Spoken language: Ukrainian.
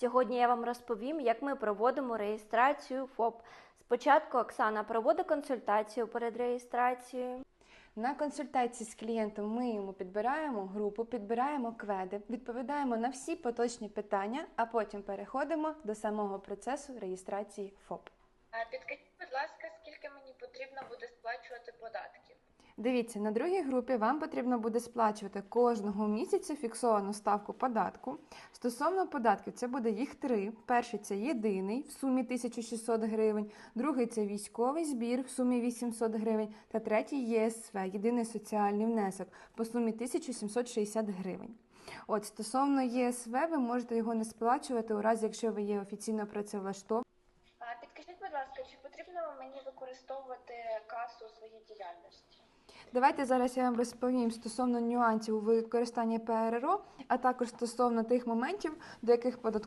Сьогодні я вам розповім, як ми проводимо реєстрацію ФОП. Спочатку Оксана проводить консультацію перед реєстрацією. На консультації з клієнтом ми йому підбираємо групу, підбираємо кведи, відповідаємо на всі поточні питання, а потім переходимо до самого процесу реєстрації ФОП. Підкажіть, будь ласка, скільки мені потрібно буде сплачувати податків? Дивіться, на другій групі вам потрібно буде сплачувати кожного місяця фіксовану ставку податку. Стосовно податків, це буде їх три. Перший це єдиний в сумі 1600 гривень, другий це військовий збір в сумі 800 гривень, та третій ЄСВ єдиний соціальний внесок по сумі 1760 гривень. От стосовно ЄСВ, ви можете його не сплачувати у разі, якщо ви є офіційно працевлаштовані. Підкажіть, будь ласка, чи потрібно мені використовувати касу у своїй діяльності? Давайте зараз я вам розповім стосовно нюансів у використанні ПРРО, а також стосовно тих моментів, до яких податково